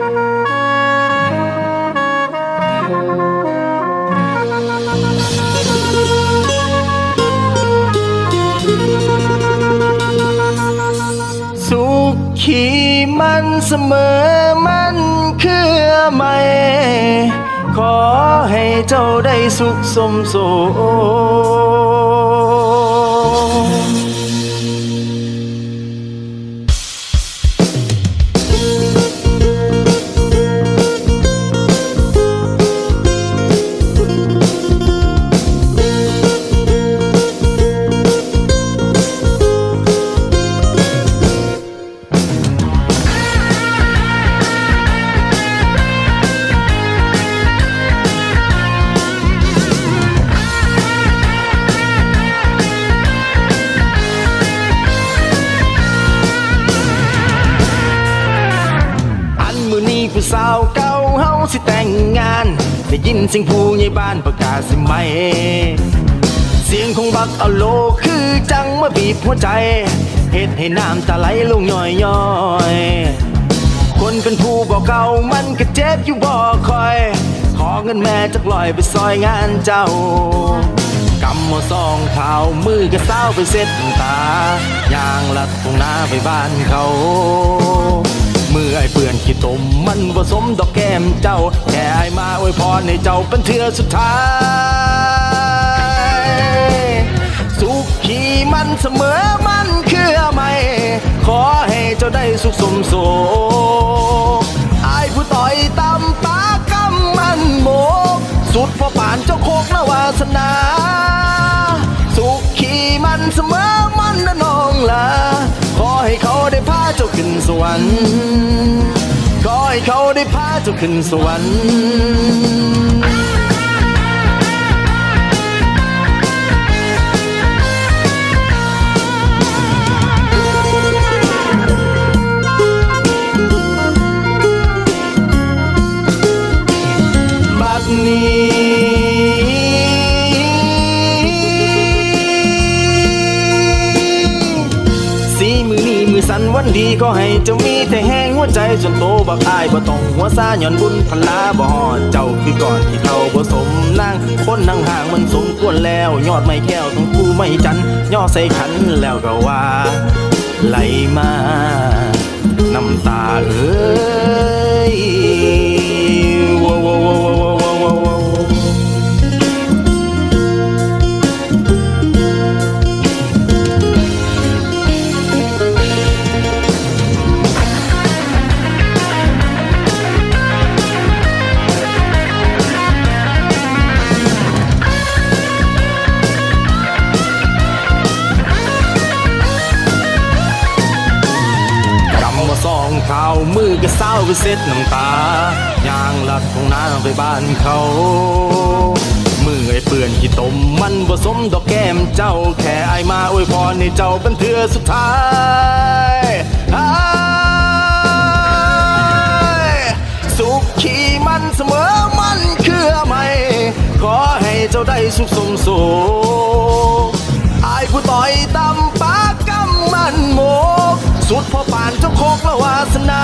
สุขีมันเสมอมันคือไม่ขอให้เจ้าได้สุขสมโส ยินเสียงผู้ใหญ่บ้านประกาศสิไหม เสียงของบักเอาโลคือจังมาบีบหัวใจเฮ็ดให้น้ำตาไหลลงย่อยย่อยๆคนเป็นผู้บอกเก่ามันก็เจ็บอยู่บ่คอย ขอเงินแม่จักลอยไปซอยงานเจ้ากำมาซองเท้ามือก็เศร้าไปเซ็ดน้ำตายางลัดตรงหน้าไปบ้านเขามือไอ้เปื่อนขี้ตมมันผสมดอกแก้มเจ้าแค่ไอ้มา อวยพรให้เจ้าเป็นเทือสุดท้าย สุขขีมันเสมอมันคือไม่ ขอให้เจ้าได้สุขสมโสไอ้ผู้ต่อยตำปากำมันโมก สุดพอป่านเจ้าโคกนวาสนา สุขขีมันเสมอมันนะน้องละขอให้เขาได้พาเจ้าขึ้นสวรรค์ ได้พาเจ้าขึ้นสวรรค์ วันดีก็ให้เจ้ามีแต่แห้งหัวใจจนโตบักอายบ่ต้องหัวซาหย่อนบุญพลาบ่ฮอดเจ้าคือก่อนที่เขาบ่สมนางคนนั่งห่างมันสมควรแล้ว ยอดไม่แก้วต้องกูไม่จันย่อใส่ขันแล้วก็ว่าไหลมา มาซองข้าวมือก็เศร้าไปเซ็ดน้ำตายางลัดของน้าไปบ้านเขา มือไอ้เปื่อนขี้ตมมันผสมดอกแก้มเจ้าแค่ไอายมาอวยพรให้เจ้าเป็นเทือสุดท้ายอ้ายสุขขีมันเสมอมันคือไม่ ขอให้เจ้าได้สุขสมสอ ดพอป่านเจ้าโคกละวาสนา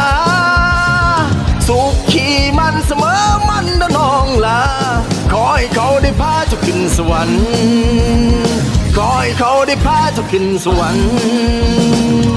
สุขขีมันเสมอมันนะน้องลาขอให้เขาได้พาเจ้าขึ้นสวรรค์ขอให้เขาได้พาเจ้าขึ้นสวรรค์